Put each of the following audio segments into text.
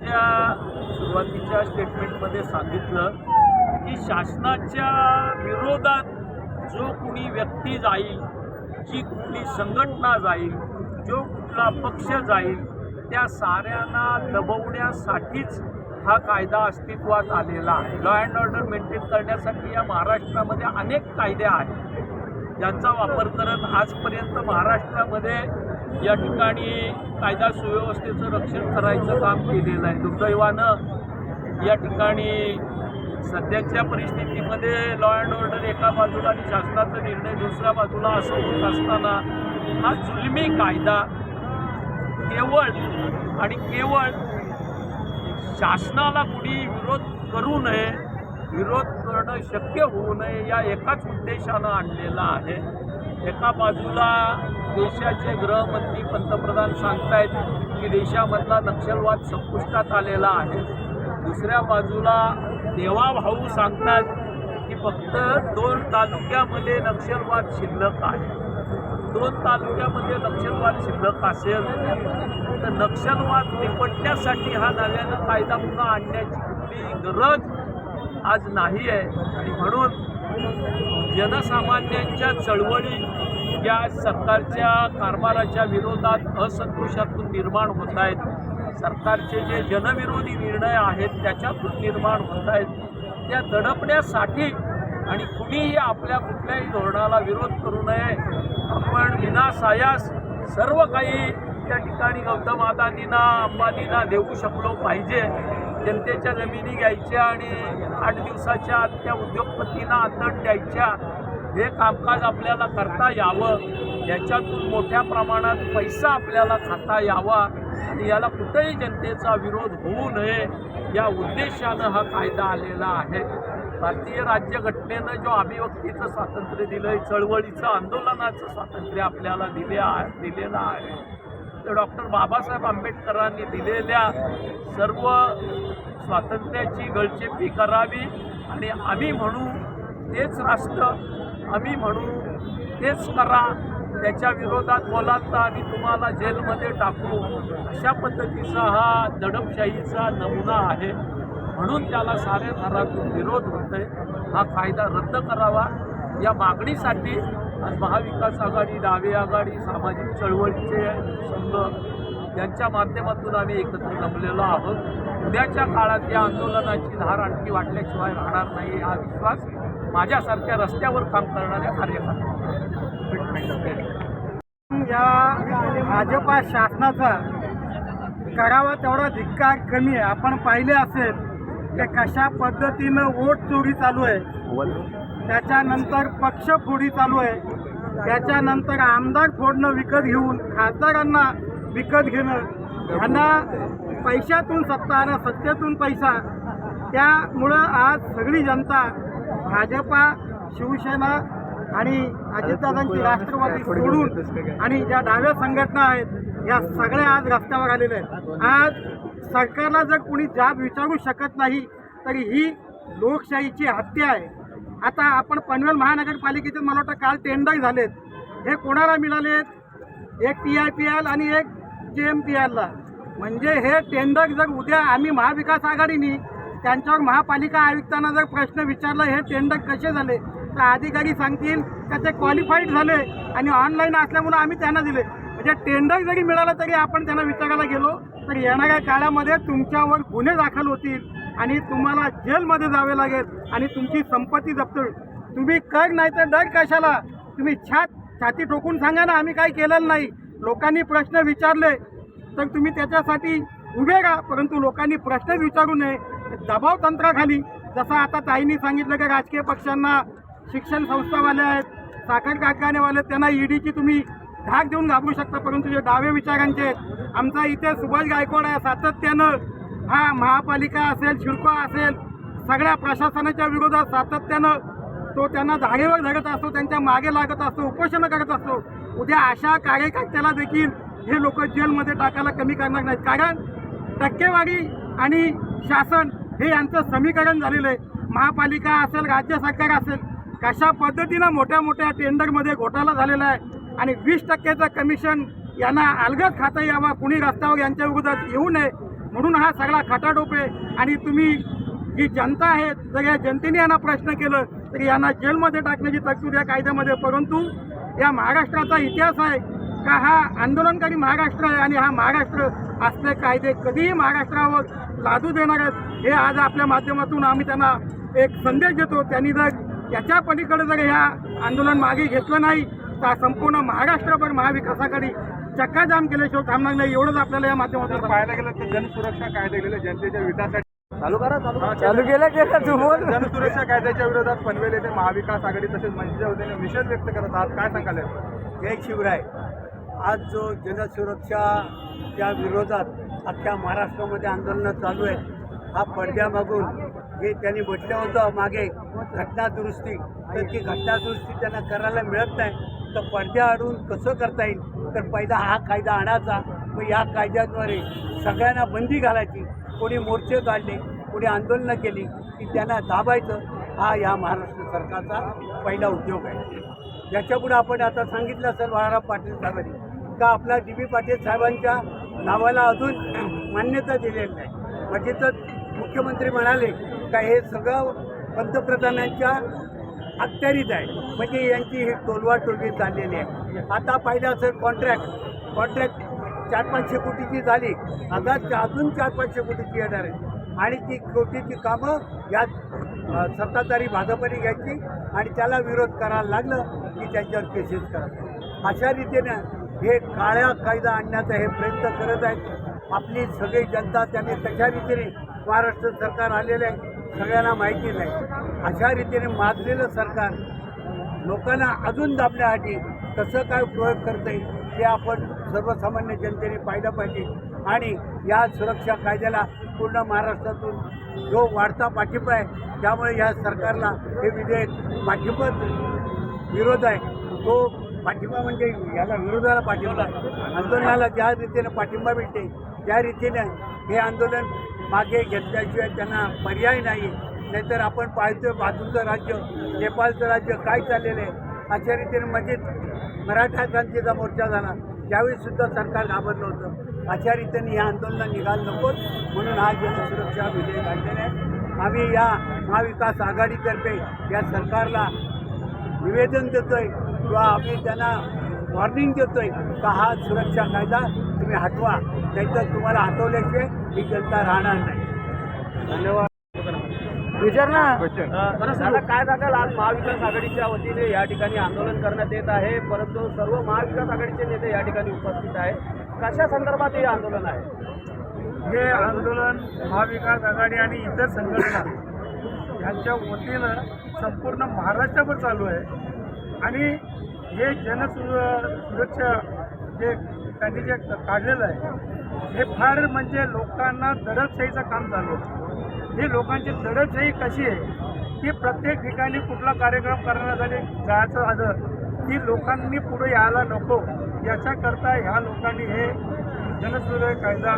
त्या सुरुवातीच्या स्टेटमेंटमध्ये सांगितलं की शासनाच्या विरोधात जो कुणी व्यक्ती जाईल जी कुठली संघटना जाईल जो कुठला पक्ष जाईल त्या साऱ्यांना दबवण्यासाठीच हा कायदा अस्तित्वात आलेला आहे. लॉ अँड ऑर्डर मेंटेन करण्यासाठी या महाराष्ट्रामध्ये अनेक कायदे आहेत. ज्यांचा वापर करत आजपर्यंत महाराष्ट्रामध्ये या ठिकाणी कायदा सुव्यवस्थेचं रक्षण करायचं काम केलेलं आहे. दुर्दैवानं या ठिकाणी सध्याच्या परिस्थितीमध्ये लॉ अँड ऑर्डर एका बाजूला आणि शासनाचा निर्णय दुसऱ्या बाजूला असं होत असताना हा जुलमी कायदा केवळ आणि केवळ शासनाला कुणी विरोध करू नये विरोध करणं शक्य होऊ नये या एकाच उद्देशानं आणलेला आहे. एका बाजूला देशाचे गृहमंत्री पंतप्रधान सांगतायत की देशामधला नक्षलवाद संपुष्टात आलेला आहे. दुसऱ्या बाजूला देवा भाऊ सांगतात की फक्त दोन तालुक्यामध्ये नक्षलवाद शिल्लक आहे. दोन तालुक्यामध्ये नक्षलवाद शिल्लक असेल तर नक्षलवाद निपटण्यासाठी हा नव्यानं कायदा पुन्हा आणण्याची कुठली गरज आज नाही आहे आणि म्हणून जनसामान्यांच्या चळवळी या सरकारच्या कारभाराच्या विरोधात असंतोषातून निर्माण होत आहेत. सरकारचे जे जनविरोधी निर्णय आहेत त्याच्यातून निर्माण होत आहेत. त्या दडपण्यासाठी आणि कुणीही आपल्या कुठल्याही धोरणाला विरोध करू नये. आपण विनासायास सर्व काही त्या ठिकाणी गौतम अदानींना अंबानींना देऊ शकलो पाहिजे. जनतेच्या जमिनी घ्यायच्या आणि आठ दिवसाच्या आत त्या उद्योगपतींना आदत द्यायच्या. हे कामकाज आपल्याला करता यावं. याच्यातून मोठ्या प्रमाणात पैसा आपल्याला खाता यावा आणि याला कुठेही जनतेचा विरोध होऊ नये या उद्देशानं हा कायदा आलेला आहे. भारतीय राज्यघटनेनं जो अभिव्यक्तीचं स्वातंत्र्य दिलं आहे चळवळीचं आंदोलनाचं स्वातंत्र्य आपल्याला दिले दिलेलं आहे. तर डॉक्टर बाबासाहेब आंबेडकरांनी दिलेल्या सर्व स्वातंत्र्याची गळचेपी करावी आणि आम्ही म्हणू तेच राष्ट्र आम्ही म्हणू तेच करा. त्याच्या विरोधात बोलाल तर आम्ही तुम्हाला जेलमध्ये टाकू. अशा पद्धतीचा हा दडपशाहीचा नमुना आहे. म्हणून त्याला साऱ्या थरातून विरोध होतोय. हा कायदा रद्द करावा. या मागणीसाठी आज महाविकास आघाडी डावी आघाडी सामाजिक चळवळीचे संघ यांच्या माध्यमातून आम्ही एकत्र जमलेलो आहोत. उद्याच्या काळात या आंदोलनाची धार आणखी वाटल्याशिवाय राहणार नाही. हा विश्वास माझ्यासारख्या रस्त्यावर काम करणाऱ्या कार्यकर्त्यांना. या भाजपा शासनाचा करावा तेवढा धिक्कार कमी आहे. आपण पाहिले असेल की कशा पद्धतीनं वोट चोरी चालू आहे. त्याच्यानंतर पक्ष फोडी चालू आहे. त्याच्यानंतर आमदार फोडणं विकत घेऊन खासदारांना विकत घेणं. ह्यांना पैशातून सत्ता आणि सत्तेतून पैसा. त्यामुळं आज सगळी जनता भाजपा शिवसेना आणि अजितदादांची राष्ट्रवादी सोडून आणि ज्या डाव्या संघटना आहेत या सगळ्या आज रस्त्यावर आलेल्या आहेत. आज सरकारला जर कोणी जाब विचारू शकत नाही तरी ही लोकशाहीची हत्या आहे. आता आपण पनवेल महानगरपालिकेचे मला वाटतं काल टेंडर झालेत. हे कोणाला मिळालेत एक टी आय पी एल आणि एक जे एम पी एलला म्हणजे हे टेंडर जर उद्या आम्ही महाविकास आघाडीनी त्यांच्यावर महापालिका आयुक्तांना जर प्रश्न विचारला हे टेंडर कसे झाले? तर अधिकारी सांगतील का ते क्वालिफाईड झाले आणि ऑनलाईन असल्यामुळं आम्ही त्यांना दिले. म्हणजे टेंडर जरी मिळालं तरी आपण त्यांना विचारायला गेलो तर येणाऱ्या काळामध्ये तुमच्यावर गुन्हे दाखल होतील आणि तुम्हाला जेलमध्ये जावे लागेल आणि तुमची संपत्ती जप्त होईल. तुम्ही कर नाही तर डर कशाला? तुम्ही छात छाती ठोकून सांगा ना आम्ही काही केलेलं नाही. लोकांनी प्रश्न विचारले तर तुम्ही त्याच्यासाठी उभे राहा परंतु लोकांनी प्रश्नच विचारू नये. दबाव तंत्राखाली जसं आता ताईंनी सांगितलं की राजकीय पक्षांना शिक्षण संस्थावाले आहेत साखर कारखानेवाले त्यांना ईडीची तुम्ही धाक देऊन घाबरू शकता परंतु जे डावे विचारांचे आहेत. आमचा इथे सुभाष गायकवाड आहे सातत्यानं हा महापालिका असेल शिल्पा असेल सगळ्या प्रशासनाच्या विरोधात सातत्यानं तो त्यांना धारेवर धरत असतो त्यांच्या मागे लागत असतो उपोषणं करत असतो. उद्या अशा कार्यकर्त्याला देखील हे लोक जेलमध्ये टाकायला कमी करणार नाहीत. कारण टक्केवारी आणि शासन हे यांचं समीकरण झालेलं आहे. महापालिका असेल राज्य सरकार असेल कशा पद्धतीनं मोठ्या मोठ्या टेंडरमध्ये घोटाळा झालेला आहे आणि वीस टक्क्याचं कमिशन यांना अलगद खाता यावा कुणी रस्त्यावर यांच्या विरोधात येऊ नये म्हणून हा सगळा खटाटोप आहे. आणि तुम्ही जी जनता आहे जर या जनतेने यांना प्रश्न केलं तर यांना जेलमध्ये टाकण्याची तरतूद या कायद्यामध्ये परंतु या महाराष्ट्राचा इतिहास आहे का हा आंदोलनकारी महाराष्ट्र आहे आणि हा महाराष्ट्र असले कायदे कधीही महाराष्ट्रावर लादू देणार आहेत हे आज आपल्या माध्यमातून आम्ही त्यांना एक संदेश देतो. त्यांनी जर याच्या पलीकडे जर ह्या आंदोलन मागे घेतलं नाही तर संपूर्ण महाराष्ट्रभर महाविकास आघाडी चक्काजाम केल्याशिवाय थांबणार नाही एवढंच आपल्याला या माध्यमातून पाहायला गेलं तर जनसुरक्षा कायदा गेलेला जनतेच्या विकासासाठी चालू करा चालू चालू केलं केलं तू बोल. जनसुरक्षा कायद्याच्या विरोधात पनवेल येथे महाविकास आघाडी तसेच मनसेच्या वतीने निषेध व्यक्त करत आहात. काय सांगाल? जय शिवराय. आज जो जनसुरक्षाच्या विरोधात अख्ख्या महाराष्ट्रामध्ये आंदोलनं चालू आहेत हा पडद्यामागून जे त्यांनी म्हटलं होतं मागे घटनादुरुस्ती तर ती घटनादुरुस्ती त्यांना करायला मिळत नाही. तर पडद्या पडद्याआडून कसं करता येईल? तर पहिला हा कायदा आणायचा मग या कायद्याद्वारे सगळ्यांना बंदी घालायची. कोणी मोर्चे काढले कोणी आंदोलनं केली की त्यांना दाबायचं हा या महाराष्ट्र सरकारचा पहिला उद्योग आहे. याच्यापुढे आपण आता सांगितलं असेल बाळाराम पाटील साहेबांनी का आपला डी बी पाटील साहेबांच्या नावाला अजून मान्यता दिलेली नाही. म्हणजे तर मुख्यमंत्री म्हणाले का हे सगळं पंतप्रधानांच्या अखत्यारीत आहे. म्हणजे यांची ही टोलवा टोलवी चाललेली आहे. आता पाहिलं असेल कॉन्ट्रॅक्ट कॉन्ट्रॅक्ट चार पाचशे कोटीची झाली. आता अजून चार पाचशे कोटीची येणार आहे. आणि ती कोटीची कामं या सत्ताधारी भाजपने घ्यायची आणि त्याला विरोध करायला लागलं की त्यांच्यावर केसेस करायचं अशा रीतीनं हे काळ्या कायदा आणण्याचा हे प्रयत्न करत आहेत. आपली सगळी जनता त्यांनी कशा रीतीने महाराष्ट्र सरकार आलेलं आहे. सगळ्यांना माहिती नाही. अशा रीतीने माजलेलं सरकार लोकांना अजून दाबण्यासाठी कसं काय प्रयोग करता येईल हे आपण सर्वसामान्य जनतेने पाहिलं पाहिजे. आणि या सुरक्षा कायद्याला पूर्ण महाराष्ट्रातून जो वाढता पाठिंबा आहे त्यामुळे या सरकारला हे विधेयक पाठिंबा विरोध आहे. तो पाठिंबा म्हणजे याला विरोधाला पाठिंबा आंदोलनाला ज्या रीतीनं पाठिंबा मिळते त्या रीतीने हे आंदोलन मागे घेतल्याशिवाय त्यांना पर्याय नाही. नाहीतर आपण पाहतोय बाजूचं राज्य नेपाळचं राज्य काय चाललेलं आहे. अशा रीतीने मध्येच मराठा क्रांतीचा मोर्चा झाला. त्यावेळी सुद्धा सरकार घाबरलं होतं. अशा रीतीने या आंदोलनात निघालं नकोत म्हणून हा जनसुरक्षा विधेयक आणलेला आहे. आम्ही या महाविकास आघाडीतर्फे या सरकारला निवेदन देतोय. किंवा आम्ही त्यांना वॉर्निंग देतोय का हा सुरक्षा कायदा तुम्ही हटवा. नाहीतर तुम्हाला हटवल्याशिवाय ही जनता राहणार नाही. धन्यवाद. विचार ना. काय सांगाल आज महाविकास आघाडीच्या वतीने या ठिकाणी आंदोलन करण्यात येत आहे. परंतु सर्व महाविकास आघाडीचे नेते या ठिकाणी उपस्थित आहे कशा संदर्भात हे आंदोलन आहे? हे आंदोलन महाविकास आघाडी आणि इतर संघटना यांच्या वतीनं संपूर्ण महाराष्ट्रभर चालू आहे. आणि हे जनसुर सुरक्षा जे त्यांनी जे काढलेलं आहे हे फार म्हणजे लोकांना दडपशाहीचं काम चालू आहे हे लोकांची दडपशाही कशी आहे की प्रत्येक ठिकाणी कुठला कार्यक्रम करण्यासाठी जायचं आलं की लोकांनी पुढे यायला नको. याच्याकरता ह्या लोकांनी हे जनसुरक्षा कायदा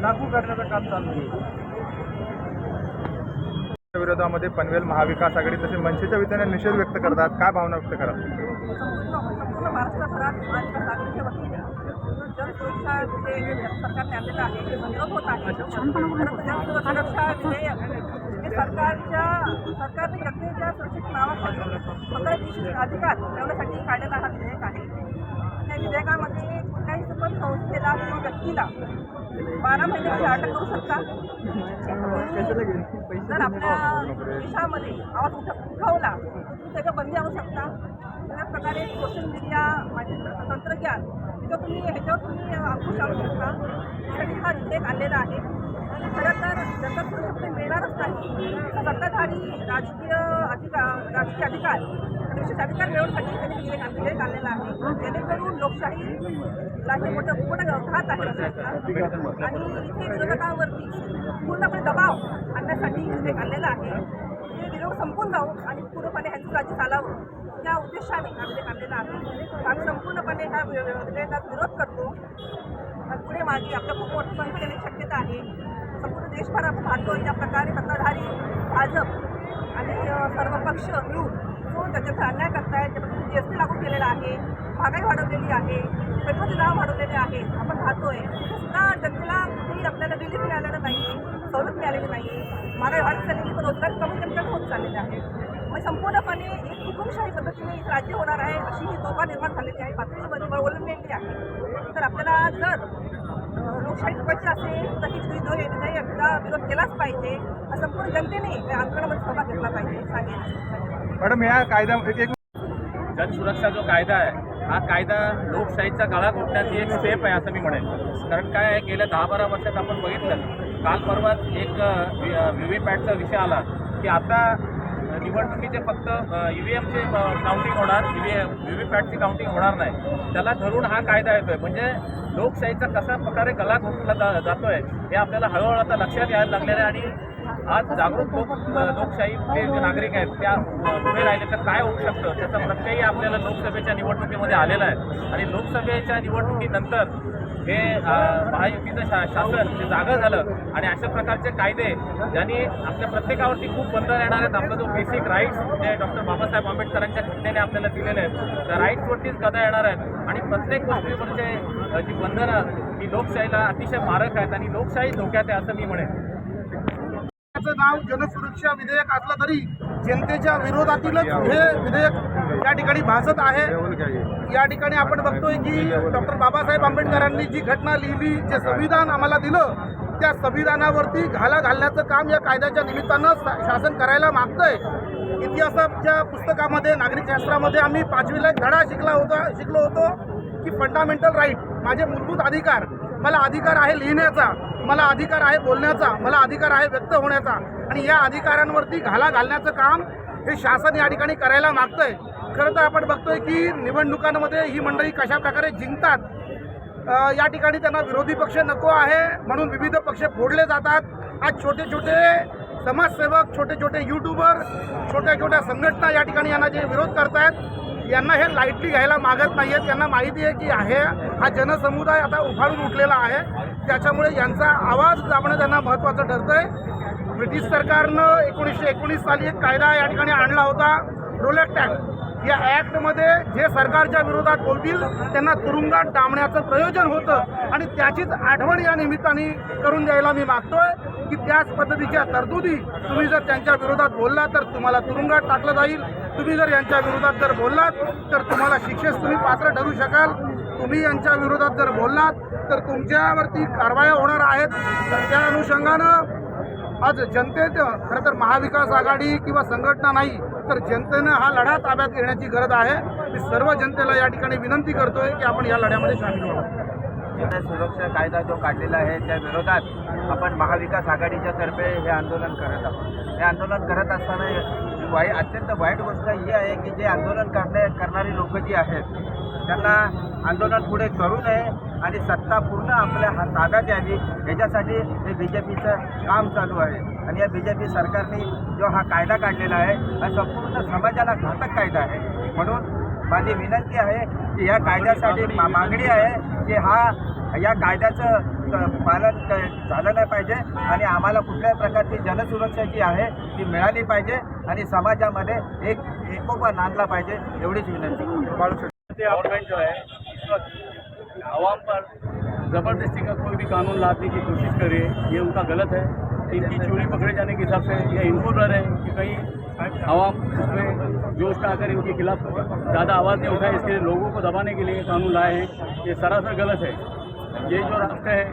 लागू करण्याचं काम चालू आहे विरोधामध्ये पनवेल महाविकास आघाडी तसेच मनसेच्या वतीने निषेध व्यक्त करतात. काय भावना व्यक्त करा संपूर्ण महाराष्ट्रभरात महाविकास आघाडीच्या वतीने जनसुरक्षा विधेयक सरकारने आणलेलं आहे हे विरोध होत आहे. जनसुरक्षा विधेयक हे सरकारच्या सरकारने जनतेच्या सुरक्षेच्या नावाखाली स्वतः अधिकार मिळवण्यासाठी काढलेला हा विधेयक आहे. त्या विधेयकामध्ये पण संस्थेला किंवा व्यक्तीला बारा महिन्याची अटक करू शकता. जर आपल्या देशामध्ये आवाज उठ उठवला तर त्याच्या बंदी आणू शकता. त्याच प्रकारे सोशल मीडिया माझे तंत्रज्ञान जो तुम्ही ह्याच्यावर तुम्ही अंकुश आणू शकता. त्यासाठी हा विधेयक आलेला आहे. खरं तर जनता सुरक्षा मिळणारच नाही. सत्ताधारी राजकीय अधिकार राजकीय अधिकार विशेष अधिकार मिळवण्यासाठी त्यांनी विधेयक विधेयक आणलेला आहे. जेणेकरून लोकशाहीला हे मोठं मोठं घात आहे. आणि इथे विरोधकांवरती पूर्णपणे दबाव आणण्यासाठी विधेयक आणलेला आहे. हे विरोध संपून जाऊ आणि पूर्णपणे ह्यांचं राज्य चालावं त्या उद्देशाने हा विधेयक आणलेला आहे. आम्ही संपूर्णपणे ह्या विधेयकात विरोध करतो. आणि पुढे मागे आपल्या खूप मोठी संख्येने शक्यता आहे. संपूर्ण देशभर आपण पाहतो या प्रकारे सत्ताधारी भाजप आणि सर्व पक्ष मिळून जो त्याच्यात अन्याय करतायत त्याच्यामध्ये जी एस टी लागू केलेला आहे महागाई वाढवलेली आहे पेट्रोलचे दाम वाढवलेले आहेत आपण राहतोय सुद्धा जनतेला कुठेही आपल्याला रिलीफ मिळालेलं नाही सवलत मिळालेली नाही महागाई वाढत चाललेली पण रोजगार कमी कमी होत चाललेले आहे. मग संपूर्णपणे एक हुकुमशाही पद्धतीने एक राज्य होणार आहे अशी ही धोका निर्माण झालेली आहे पातळीवर ओलंबलेली आहे. तर आपल्याला जर लोकशाही टिकवायची असेल तर ही हे विधेयकाचा विरोध केलाच पाहिजे संपूर्ण जनतेने या आंदोलनामध्ये सहभाग घेतला पाहिजे सांगेल मॅडम या कायदा एक एक जनसुरक्षा जो कायदा आहे हा कायदा लोकशाहीचा गळा घोटण्याची एक स्टेप आहे असं मी म्हणेन. कारण काय आहे गेल्या दहा बारा वर्षात आपण बघितलं काल परवाच एक व्ही व्ही पॅटचा विषय आला की आता निवडणुकीचे फक्त ई व्ही एमचे काउंटिंग होणार ई व्ही व्ही व्ही पॅटची काउंटिंग होणार नाही. त्याला धरून हा कायदा येतोय. म्हणजे लोकशाहीचा कसा प्रकारे गला घोटला जा जातोय हे आपल्याला हळूहळू आता लक्षात यायला लागलेलं आहे आणि आज जागरूक लोक लोकशाही जे जे नागरिक आहेत त्या उभे राहिले तर काय होऊ शकतं? त्याचा प्रत्ययही आपल्याला लोकसभेच्या निवडणुकीमध्ये आलेला आहे. आणि लोकसभेच्या निवडणुकीनंतर हे महायुतीचं शा शासन जे जागं झालं. आणि अशा प्रकारचे कायदे ज्यांनी आपल्या प्रत्येकावरती खूप बंधन येणार आहेत. आपला जो बेसिक राईट्स जे डॉक्टर बाबासाहेब आंबेडकरांच्या घटनेने आपल्याला दिलेले आहेत त्या राईट्सवरतीच गदा येणार आहेत. आणि प्रत्येक गोष्टीवरचे जी बंधनं ही लोकशाहीला अतिशय मारक आहेत. आणि लोकशाही धोक्यात आहे असं मी म्हणेन. त्याचं नाव जनसुरक्षा विधेयक असलं तरी जनतेच्या विरोधातीलच हे विधेयक या ठिकाणी भासत आहे. या ठिकाणी आपण बघतोय की डॉक्टर बाबासाहेब आंबेडकरांनी जी घटना लिहिली जे संविधान आम्हाला दिलं त्या संविधानावरती घाला घालण्याचं काम या कायद्याच्या निमित्तानं शासन करायला मागतंय. इतिहासाच्या पुस्तकामध्ये नागरिक शास्त्रामध्ये आम्ही पाचवीला एक धडा शिकला होता शिकलो होतो की फंडामेंटल राईट माझे मूलभूत अधिकार. मला अधिकार आहे लिहिण्याचा मला अधिकार आहे बोलण्याचा मला अधिकार आहे व्यक्त होण्याचा. आणि या अधिकारांवरती घाला घालण्याचं काम हे शासन या ठिकाणी करायला मागतंय. खरं तर आपण बघतोय की निवडणुकांमध्ये ही मंडळी कशा प्रकारे जिंकतात या ठिकाणी त्यांना विरोधी पक्ष नको आहे म्हणून विविध पक्ष फोडले जातात. आज छोटे छोटे समाजसेवक छोटे छोटे युट्यूबर छोट्या छोट्या संघटना या ठिकाणी यांना जे विरोध करतायत यांना हे लाईटली घ्यायला मागत नाही आहेत त्यांना माहिती आहे की आहे हा जनसमुदाय आता उफाळून उठलेला आहे. त्याच्यामुळे यांचा आवाज दाबणं त्यांना महत्त्वाचं ठरतं आहे ब्रिटिश सरकारनं एकोणीसशे एकोणीस साली एक कायदा या ठिकाणी आणला होता. रोलेक्ट ॲक्ट या ॲक्टमध्ये जे सरकारच्या विरोधात बोलतील त्यांना तुरुंगात डांबण्याचं प्रयोजन होतं. आणि त्याचीच आठवण या निमित्ताने करून द्यायला मी मागतोय की त्याच पद्धतीच्या तरतुदी तुम्ही जर त्यांच्या विरोधात बोलला तर तुम्हाला तुरुंगात टाकलं जाईल. तुम्ही जर यांच्या विरोधात जर बोललात तर तुम्हाला शिक्षेस तुम्ही पात्र ठरू शकाल. तुम्ही यांच्या विरोधात जर बोललात तर तुमच्यावरती कारवाया होणार आहेत. तर त्या अनुषंगानं आज जनतेत खरं तर महाविकास आघाडी किंवा संघटना नाही तर जनतेनं हा लढा ताब्यात घेण्याची गरज आहे. मी सर्व जनतेला या ठिकाणी विनंती करतोय की आपण या लढ्यामध्ये सामील व्हावं. सुरक्षा कायदा जो काढलेला आहे त्या विरोधात आपण महाविकास आघाडीच्या तर्फे हे आंदोलन करत आहोत. हे आंदोलन करत असताना वाईट अत्यंत वाईट गोष्ट ही आहे की जे आंदोलन करणे करणारी लोक जी आहेत त्यांना आंदोलन पुढे करू नये आणि सत्ता पूर्ण आपल्या हा ताब्यात यावी याच्यासाठी हे बी जे पीचं काम चालू आहे. आणि या बी जे पी सरकारने जो हा कायदा काढलेला आहे हा संपूर्ण समाजाला घातक कायदा आहे. म्हणून माझी विनंती आहे की या कायद्यासाठी मा- मागणी आहे की हा या कायद्याचं पालन झालं नाही पाहिजे आणि आम्हाला कुठल्याही प्रकारची जनसुरक्षा जी आहे ती मिळाली पाहिजे आणि समाजामध्ये एक एकोपा नांदला पाहिजे एवढीच विनंती. गवर्नमेंट जो है इस वक्त आवाम पर ज़बरदस्ती का कोई भी कानून लाने की कोशिश करे ये उनका गलत है इनकी चोरी पकड़े जाने के हिसाब से ये इनको डर है कि कहीं आवाम उसमें जोश में आकर इनके खिलाफ ज़्यादा आवाज़ नहीं उठाए इसके लिए लोगों को दबाने के लिए कानून लाए हैं। ये सरासर गलत है। ये जो राष्ट्र है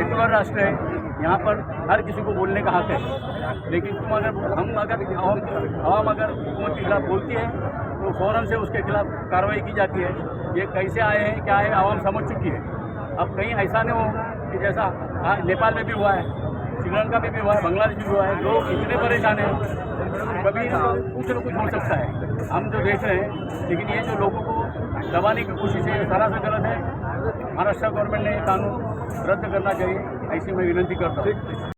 सेकुलर राष्ट्र है यहाँ पर हर किसी को बोलने का हक है। लेकिन तुम अगर हम अगर आवाम अगर हुकूमत के खिलाफ बोलती है तो फ़ौरन से उसके खिलाफ कार्रवाई की जाती है। ये कैसे आए हैं क्या है आवाम समझ चुकी है। अब कहीं ऐसा नहीं हो कि जैसा हाँ, नेपाल में भी हुआ है श्रीलंका में भी हुआ है बांग्लादेश में भी हुआ है लोग इतने परेशान हैं कभी कुछ न कुछ हो सकता है। हम जो देख रहे हैं लेकिन ये जो लोगों को दबाने की कोशिश है ये सरासर गलत है। महाराष्ट्र गवर्नमेंट ने ये कानून रद्द करना चाहिए ऐसी मैं विनंती करता. हूँ